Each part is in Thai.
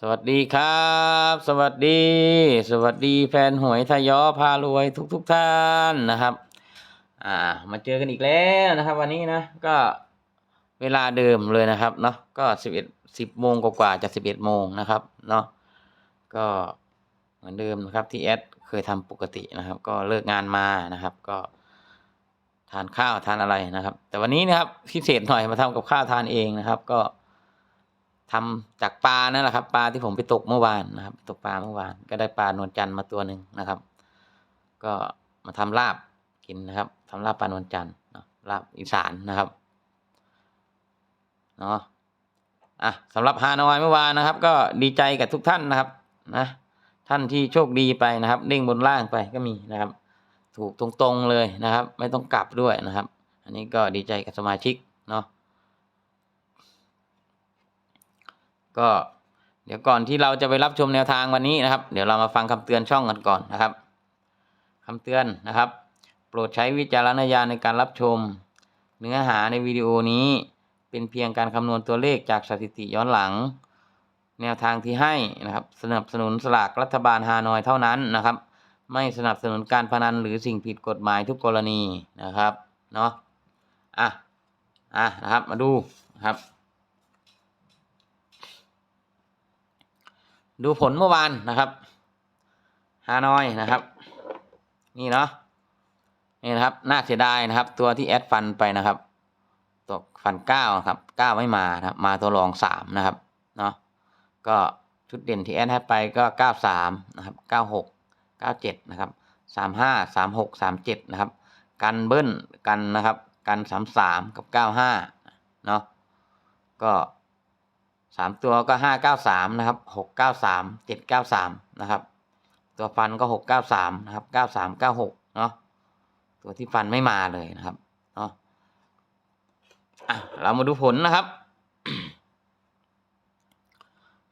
สวัสดีครับ สวัสดี สวัสดีแฟนหวยทยอพารวยทุกทุกท่านนะครับ อ่า มาเจอกันอีกแล้วนะครับ วันนี้นะ ก็เวลาเดิมเลยนะครับเนาะก็สิบเอ็ดสิบโมงกว่าจะสิบเอ็ดโมงนะครับเนาะก็เหมือนเดิมนะครับที่แอดเคยทำปกตินะครับ ก็เลิกงานมานะครับ ก็ทานข้าวทานอะไรนะครับ แต่วันนี้นะครับพิเศษหน่อยมาทำกับข้าวทานเองนะครับ ก็ ทำจากปลานั่นแหละครับปลาที่ผมไปตกเมื่อวานนะครับตกปลาเมื่อวาน ก็ได้ปลานวลจันทร์มาตัวหนึ่งนะครับ ก็มาทำลาบกินนะครับทำลาบปลานวลจันทร์เนาะลาบอีสานนะครับเนาะอะสำหรับฮานอยเมื่อวานนะครับ ก็ดีใจกับทุกท่านนะครับนะท่านที่โชคดีไปนะครับเด้งบนล่างไปก็มีนะครับ ถูกตรงๆเลยนะครับ ไม่ต้องกลับด้วยนะครับ อันนี้ก็ดีใจกับสมาชิกเนาะ ก็เดี๋ยวก่อนที่เราจะไปรับชมแนวทางวันนี้นะครับ เดี๋ยวเรามาฟังคำเตือนช่องกันก่อนนะครับคำเตือนนะครับ โปรดใช้วิจารณญาณในการรับชม เนื้อหาในวิดีโอนี้เป็นเพียงการคำนวณตัวเลขจากสถิติย้อนหลัง แนวทางที่ให้นะครับสนับสนุนสลากรัฐบาลฮานอยเท่านั้นนะครับ ไม่สนับสนุนการพนันหรือสิ่งผิดกฎหมายทุกกรณีนะครับเนาะอะอะนะครับมาดูครับ ดูผลเมื่อวานนะครับฮานอยนะครับ นี่เนาะนี่นะครับน่าเสียดายนะครับ ตัวที่แอดฟันไปนะครับตกฟันเก้าครับเก้าไม่มานะครับ มาตัวรองสามนะครับเนาะก็ชุดเด่นที่แอดให้ไปก็เก้าสามนะครับเก้าหกเก้าเจ็ดนะครับสามห้าสามหกสามเจ็ดนะครับ กันเบิ้ลกันนะครับ กันสามสามกับเก้าห้าเนาะก็ สามตัวก็ห้าเก้าสามนะครับหกเก้าสามเจ็ดเก้าสามนะครับ ตัวฟันก็หกเก้าสามนะครับเก้าสามเก้าหกเนาะตัวที่ฟันไม่มาเลยนะครับเนาะอะเรามาดูผลนะครับ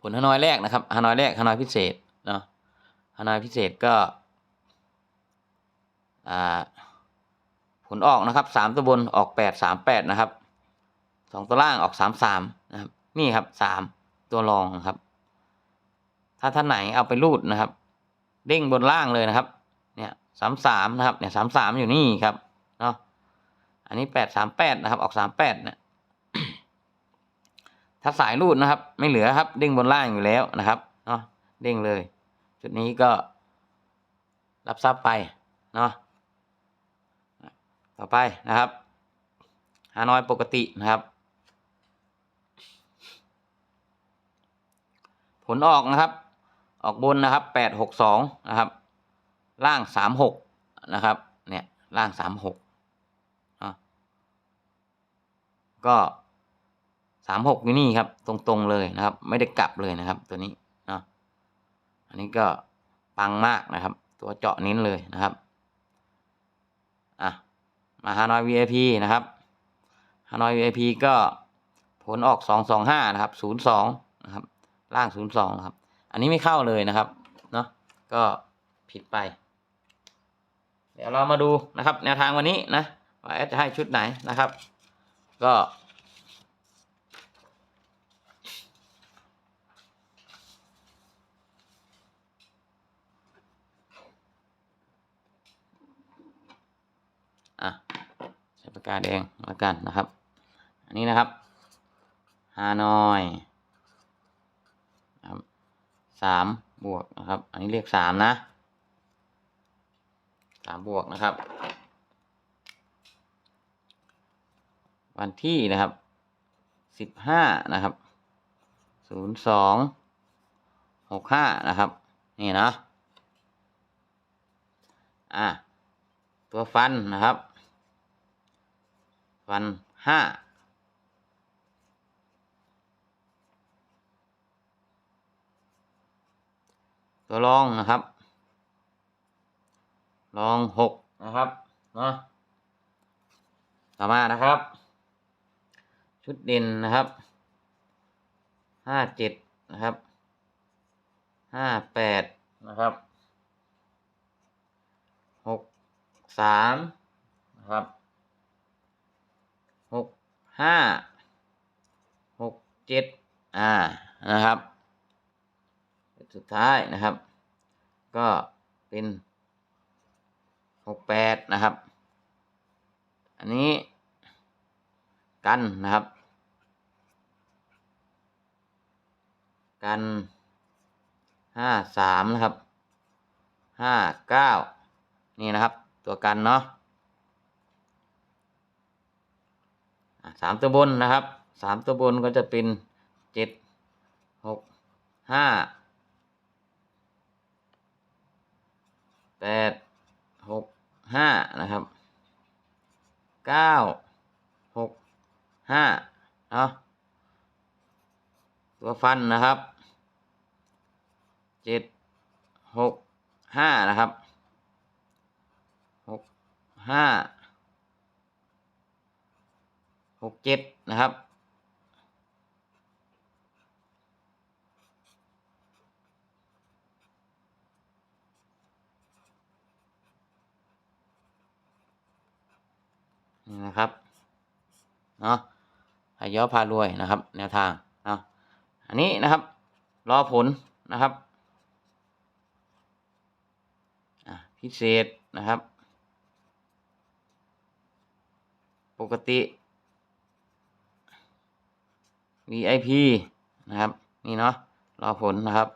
ผลฮานอยแรกนะครับฮานอยแรกฮานอยพิเศษเนาะฮานอยพิเศษก็อ่าผลออกนะครับสามตัวบนออกแปดสามแปดนะครับสองตัวล่างออกสามสาม นี่ครับสามตัวรองครับ ถ้าท่านไหนเอาไปรูดนะครับ เด้งบนล่างเลยนะครับ เนี่ยสามสามนะครับ เนี่ยสามสามอยู่นี่ครับเนาะอันนี้แปดสามแปดนะครับ ออกสามแปดเนี่ยถ้าสายรูดนะครับ ไม่เหลือครับ เด้งบนล่างอยู่แล้วนะครับเนาะเด้งเลย จุดนี้ก็ รับทรัพย์ไปเนาะต่อไปนะครับ ฮานอยปกตินะครับ ลออกนะครับ ออกบนนะครับแปดหกสองนะครับ ล่างสามหกนะครับ เนี่ยล่างสามหกก็สามหกอยู่นี่ครับ ตรงๆเลยนะครับ ไม่ได้กลับเลยนะครับ ตัวนี้เนาะอันนี้ก็ปังมากนะครับ ตัวเจาะเน้นเลยนะครับอะมาฮานอย VIP นะครับฮานอย VIP ก็ผลออกสองสองห้านะครับศูนย์สองนะครับ ล่างศูนย์สองครับ อันนี้ไม่เข้าเลยนะครับ เนาะก็ผิดไป เดี๋ยวเรามาดูนะครับ แนวทางวันนี้นะว่าแอดจะให้ชุดไหนนะครับ ก็ใช้ปากกาแดงแล้วกันนะครับ อันนี้นะครับฮานอย สามบวกนะครับ อันนี้เรียกสามนะสามบวกนะครับ วันที่นะครับสิบห้านะครับศูนย์สองหกห้านะครับ นี่นะอะตัวฟันนะครับ ฟันห้า ตัวรองนะครับ รองหกนะครับเนาะต่อมานะครับ ชุดเด่นนะครับห้าเจ็ดนะครับห้าแปดนะครับหกสามนะครับหกห้าหกเจ็ดอ่านะครับ สุดท้ายนะครับ ก็เป็นหกแปดนะครับ อันนี้กันนะครับ กันห้าสามนะครับห้าเก้านี่นะครับ ตัวกันเนาะอะสามตัวบนนะครับสามตัวบนก็จะเป็นเจ็ดหกห้า แปดหกห้านะครับเก้าหกห้าเนาะตัวฟันนะครับเจ็ดหกห้านะครับหกห้าหกเจ็ดนะครับ นี่นะครับเนาะพายอพารวยนะครับ แนวทางเนาะอันนี้นะครับ รอผลนะครับพิเศษนะครับ ปกติ VIP นะครับ นี่เนาะรอผลนะครับ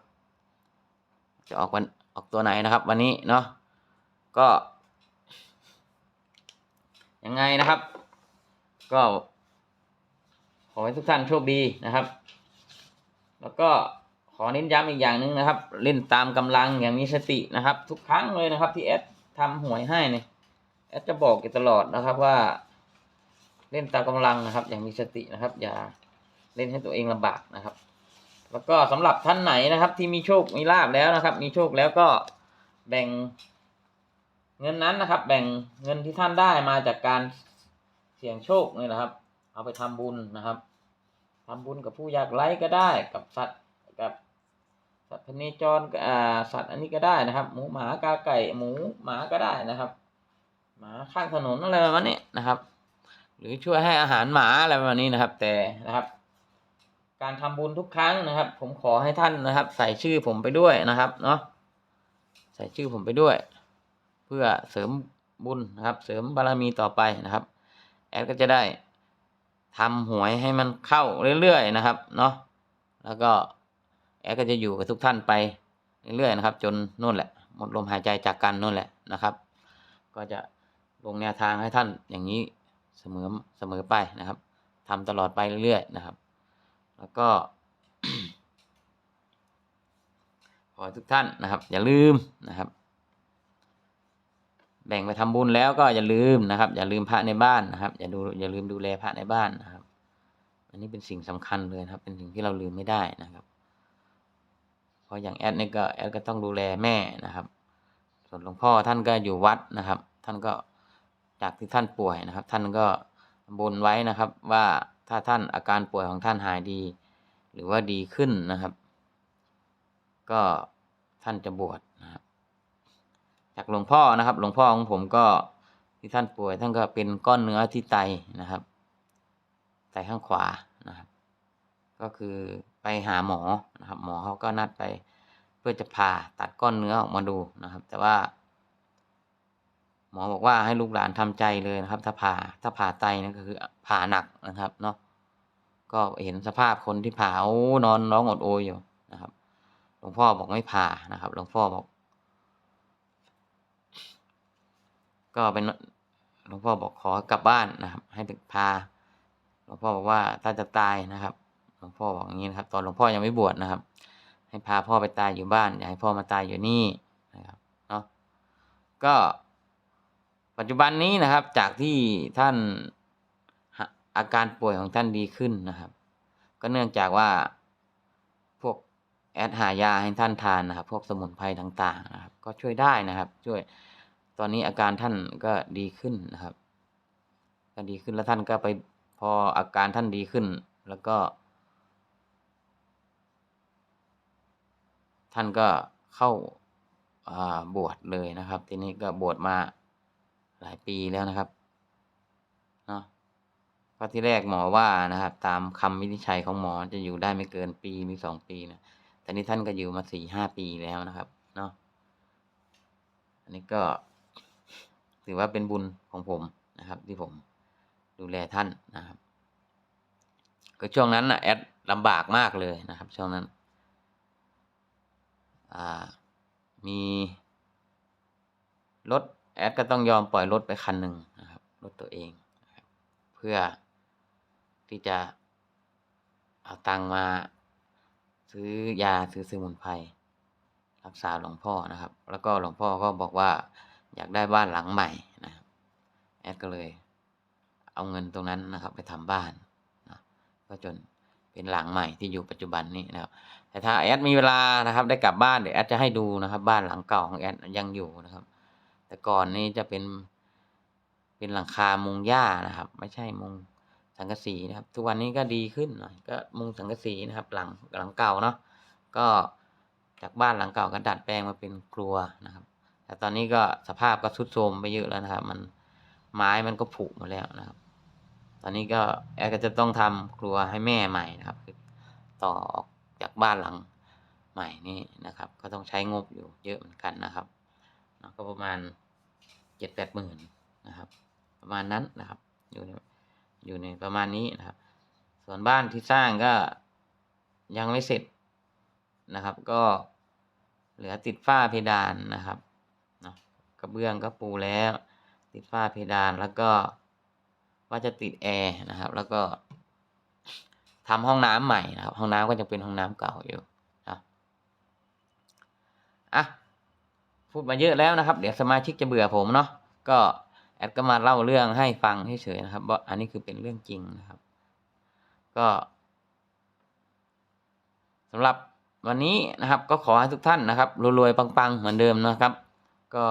จะออกวันออกตัวไหนนะครับ วันนี้เนาะก็ ยังไงนะครับ ก็ขอให้ทุกท่านโชคดีนะครับ แล้วก็ขอเน้นย้ำอีกอย่างหนึ่งนะครับ เล่นตามกำลังอย่างมีสตินะครับ ทุกครั้งเลยนะครับ ที่แอดทำหวยให้เนี่ยแอดจะบอกอยู่ตลอดนะครับว่า เล่นตามกำลังนะครับ อย่างมีสตินะครับ อย่าเล่นให้ตัวเองลำบากนะครับ แล้วก็สำหรับท่านไหนนะครับ ที่มีโชคมีลาบแล้วนะครับ มีโชคแล้วก็แบ่ง เงินนั้นนะครับ แบ่งเงินที่ท่านได้มาจากการเสี่ยงโชคนี่นะครับ เอาไปทำบุญนะครับทำบุญกับผู้ยากไร้ก็ได้กับสัตว์กับสัตว์พเนจรก็อ่าสัตว์อันนี้ก็ได้นะครับ หมูหมากาไก่หมูหมาก็ได้นะครับ หมาข้างถนนอะไรประมาณนี้นะครับ หรือช่วยให้อาหารหมาอะไรประมาณนี้นะครับ แต่นะครับ การทำบุญทุกครั้งนะครับ ผมขอให้ท่านนะครับ ใส่ชื่อผมไปด้วยนะครับ เนาะใส่ชื่อผมไปด้วย เพื่อเสริมบุญนะครับ เสริมบารมีต่อไปนะครับ แอดก็จะได้ทำหวยให้มันเข้าเรื่อยๆนะครับเนาะแล้วก็แอดก็จะอยู่กับทุกท่านไปเรื่อยๆนะครับ จนนู่นแหละหมดลมหายใจจากกันนู่นแหละนะครับ ก็จะลงแนวทางให้ท่านอย่างนี้เสมอเสมอไปนะครับทำตลอดไปเรื่อยๆนะครับ แล้วก็ ขอทุกท่านนะครับ อย่าลืมนะครับ แบ่งไปทำบุญแล้วก็อย่าลืมนะครับ อย่าลืมพระในบ้านนะครับ อย่าดูอย่าลืมดูแลพระในบ้านนะครับ อันนี้เป็นสิ่งสำคัญเลยครับ เป็นสิ่งที่เราลืมไม่ได้นะครับเพราะอย่างแอดนี่ก็แอดก็ต้องดูแลแม่นะครับ ส่วนหลวงพ่อท่านก็อยู่วัดนะครับ ท่านก็จากที่ท่านป่วยนะครับ ท่านก็บนไว้นะครับ ว่าถ้าท่านอาการป่วยของท่านหายดี หรือว่าดีขึ้นนะครับ ก็ท่านจะบวชนะครับ จากหลวงพ่อนะครับ หลวงพ่อของผมก็ที่ท่านป่วย ท่านก็เป็นก้อนเนื้อที่ไตนะครับไตข้างขวานะครับ ก็คือไปหาหมอนะครับ หมอเขาก็นัดไป เพื่อจะผ่าตัดก้อนเนื้อออกมาดูนะครับ แต่ว่า หมอบอกว่าให้ลูกหลานทำใจเลยนะครับ ถ้าผ่าถ้าผ่าไตนั่นก็คือผ่าหนักนะครับเนาะก็เห็นสภาพคนที่ผ่าโอ้นอนร้องอดโอยอยู่นะครับ หลวงพ่อบอกไม่ผ่านะครับ หลวงพ่อบอก ก็เป็นหลวงพ่อบอกขอกลับบ้านนะครับ ให้พาหลวงพ่อบอกว่าถ้าจะตายนะครับหลวงพ่อบอกอย่างนี้นะครับ ตอนหลวงพ่อยังไม่บวชนะครับ ให้พาพ่อไปตายอยู่บ้านอย่าให้พ่อมาตายอยู่นี่นะครับเนาะก็ปัจจุบันนี้นะครับจากที่ท่านอาการป่วยของท่านดีขึ้นนะครับ ก็เนื่องจากว่าพวกแอดหายาให้ท่านทานนะครับ พวกสมุนไพรต่าง ๆ นะครับ ก็ช่วยได้นะครับ ช่วย ตอนนี้อาการท่านก็ดีขึ้นนะครับก็ดีขึ้นแล้วท่านก็ไปพออาการท่านดีขึ้น แล้วก็ ท่านก็เข้าบวชเลยนะครับ ทีนี้ก็บวชมาหลายปีแล้วนะครับเนาะเพราะที่แรกหมอว่านะครับ ตามคำวินิจฉัยของหมอจะอยู่ได้ไม่เกินปีมีสองปีนะแตอนนี้ท่านก็อยู่มาสี่ห้าปีแล้วนะครับ เนาะอันนี้ก็ ถือว่าเป็นบุญของผมนะครับ ที่ผมดูแลท่านนะครับก็ช่วงนั้นนะแอดลำบากมากเลยนะครับ ช่วงนั้นมีรถแอดก็ต้องยอมปล่อยรถไปคันหนึ่งนะครับรถตัวเองนะเพื่อที่จะเอาตังมาซื้อยาซื้อสมุนไพรรักษาหลวงพ่อนะครับ แล้วก็หลวงพ่อก็บอกว่า อยากได้บ้านหลังใหม่นะแอดก็เลยเอาเงินตรงนั้นนะครับ ไปทำบ้านนะก็จนเป็นหลังใหม่ที่อยู่ปัจจุบันนี้นะครับ แต่ถ้าแอดมีเวลานะครับ ได้กลับบ้านเดี๋ยวแอดจะให้ดูนะครับ บ้านหลังเก่าของแอดยังอยู่นะครับ แต่ก่อนนี้จะเป็นเป็นหลังคามุงหญ้านะครับ ไม่ใช่มุงสังกะสีนะครับ ทุกวันนี้ก็ดีขึ้นหน่อยก็มุงสังกะสีนะครับ หลังหลังเก่าเนาะก็จากบ้านหลังเก่าก็ดัดแปลงมาเป็นครัวนะครับ แต่ตอนนี้ก็สภาพก็ทรุดโทรมไปเยอะแล้วนะครับ มันไม้มันก็ผุหมาแล้วนะครับ ตอนนี้ก็แอดก็จะต้องทำครัวให้แม่ใหม่นะครับ ต่อออกจากบ้านหลังใหม่นี่นะครับ ก็ต้องใช้งบอยู่เยอะเหมือนกันนะครับก็ประมาณเจ็ดแปดหมื่นนะครับ ประมาณนั้นนะครับ อยู่ในอยู่ในประมาณนี้นะครับ ส่วนบ้านที่สร้างก็ยังไม่เสร็จนะครับ ก็เหลือติดฝ้าเพดานนะครับ ระเบื้องก็ปูแล้ว ติดฝ้าเพดานแล้วก็ว่าจะติดแอร์นะครับ แล้วก็ทำห้องน้ำใหม่นะครับ ห้องน้ำก็ยังเป็นห้องน้ำเก่าอยู่นะอะพูดมาเยอะแล้วนะครับ เดี๋ยวสมาชิกจะเบื่อผมเนาะก็แอดก็มาเล่าเรื่องให้ฟังเฉยๆนะครับว่าอันนี้คือเป็นเรื่องจริงนะครับ ก็สำหรับวันนี้นะครับ ก็ขอให้ทุกท่านนะครับรวยๆปังๆเหมือนเดิมนะครับ ก็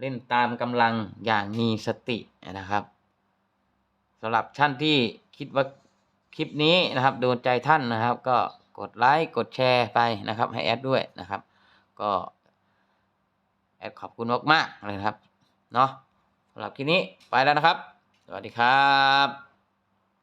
เล่นตามกำลังอย่างมีสตินะครับสำหรับท่านที่คิดว่าคลิปนี้นะครับโดนใจท่านนะครับ ก็กดไลค์กดแชร์ไปนะครับ ให้แอดด้วยนะครับ ก็แอดขอบคุณมากๆเลยครับเนาะสำหรับคลิปนี้ไปแล้วนะครับ สวัสดีครับ